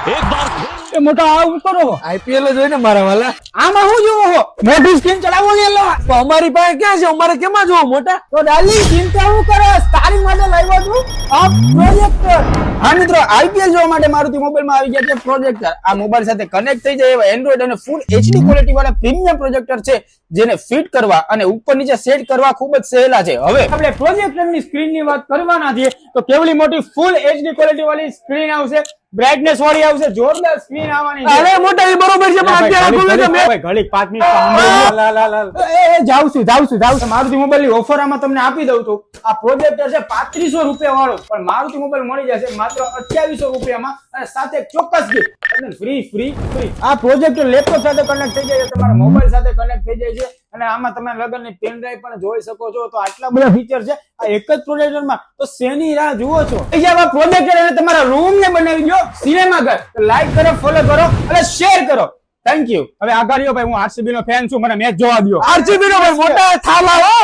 एक बार એ મોટો આવું કરો આઈપીએલ જ હોય ને મારા વાલા. આમાં હું જોવો હો મોટી સ્ક્રીન ચલાવો ને લો તો અમારી પાસે ક્યાં છે? અમારે કેમાં જોવો મોટા? તો ડાલી ચિંતા હું કરો. તારી માટે લાવ્યો છું. આ પ્રોજેક્ટર હા મિત્રો આઈપીએલ જોવા માટે મારુતિ મોબાઈલમાં આવી ગયા છે પ્રોજેક્ટર આ મોબાઈલ સાથે કનેક્ટ થઈ જાય એવા એન્ડ્રોઈડ અને ફૂલ એચડી ક્વોલિટી વાળા પ્રીમિયમ પ્રોજેક્ટર છે જેને ફિટ કરવા અને ઉપર નીચે સેટ કરવા ખૂબ જ સહેલા છે. હવે આપણે પ્રોજેક્ટરની સ્ક્રીનની વાત કરવાના છીએ તો કેવલી મોટી ફૂલ એચડી ક્વોલિટી વાળી સ્ક્રીન આવશે બ્રાઇટનેસ વાળી આવશે જોરદાર સ્ક્રીન આવવાની. અરે મોટા એ બરોબર છે પણ અત્યારે આખું ઘડીક, તમે ઘડીક, ઘડીક, પાંચ મિનિટ સાંભળી લો. એ, એ, જાઉં છું જાઉં છું જાઉં છું. મારુતિ મોબાઈલની ઓફર આમાં તમને આપી દઉં છું. આ પ્રોજેક્ટર છે પાંત્રીસો રૂપિયા વાળો. પણ મારુતિ મોબાઈલ મળી જશે માત્ર અઠ્યાવીસો રૂપિયામાં અને સાથે ચોક્કસ ગિફ્ટ ફ્રી ફ્રી ફ્રી આ પ્રોજેક્ટર લેપટોપ સાથે કનેક્ટ થઈ જાય છે તમારા મોબાઈલ સાથે કનેક્ટ થઈ જાય છે. અને આમાં તમે લગનની પેન ડ્રાઈવ પણ જોઈ શકો છો તો આટલા બધા ફીચર છે આ એક જ પ્રોજેક્ટરમાં તો શેની રાહ જુઓ છો એ પ્રોજેક્ટર અને તમારા રૂમ ને બનાવી દો સિનેમા ઘર લાઈક કરો ફોલો કરો અને શેર કરો થેન્ક યુ હવે આભાર ભાઈ હું આરસીબી નો ફેન છું મને મેચ જોવા દો આરસીબી નો ભાઈ મોટા થાલા હો